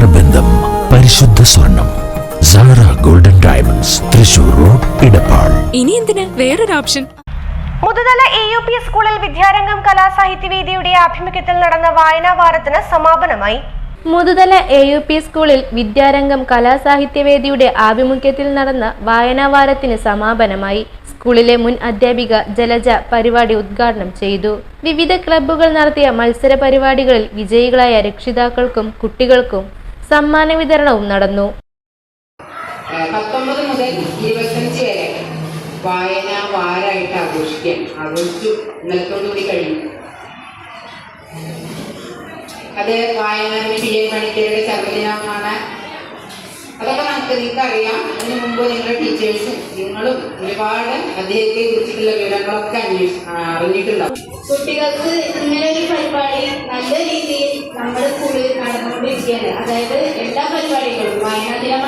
നേത്രബന്ധം പരിശുദ്ധ സ്വർണം. Sara golden diamonds Thrissur road Edappal. ഇനി എന്തിനാ? വേറൊരു option. Muthuthala A U P സ്കൂളിൽ വിദ്യാരംഗം കലാസാഹിത്യവേദിയുടെ ആഭിമുഖ്യത്തിൽ നടന്ന വായനാ വാരത്തിന് സമാപനമായി. മുതുതല എ യു പി സ്കൂളിൽ വിദ്യാരംഗം കലാസാഹിത്യവേദിയുടെ ആഭിമുഖ്യത്തിൽ നടന്ന വായനാവാരത്തിന് സമാപനമായി. സ്കൂളിലെ മുൻ അധ്യാപിക ജലജ പരിപാടി ഉദ്ഘാടനം ചെയ്തു. വിവിധ ക്ലബ്ബുകൾ നടത്തിയ മത്സര പരിപാടികളിൽ വിജയികളായ രക്ഷിതാക്കൾക്കും കുട്ടികൾക്കും സമ്മാന വിതരണവും നടന്നു. പത്തൊമ്പത് മുതൽ ഇരുപത്തഞ്ച് വരെ വായന വാരായിട്ട് ആഘോഷിക്കാൻ ആഘോഷിച്ചു. ഇന്നലത്തോടുകൂടി കഴിഞ്ഞു. അത് പി എ പണിക്കരുടെ ചർമ്മദിനമാണ്. അതൊക്കെ നമുക്ക് നിങ്ങൾക്ക് അറിയാം അതിന് മുമ്പ് നിങ്ങളുടെ ടീച്ചേഴ്സും നിങ്ങളും ഒരുപാട് അദ്ദേഹത്തെ കുറിച്ചിട്ടുള്ള വിവരങ്ങളൊക്കെ അന്വേഷി അറിഞ്ഞിട്ടുണ്ടാവും. കുട്ടികൾക്ക് ഇങ്ങനെ ഒരു പരിപാടി നല്ല രീതിയിൽ നമ്മുടെ സ്കൂളിൽ നടന്നുകൊണ്ടിരിക്കുകയാണ്. അതായത്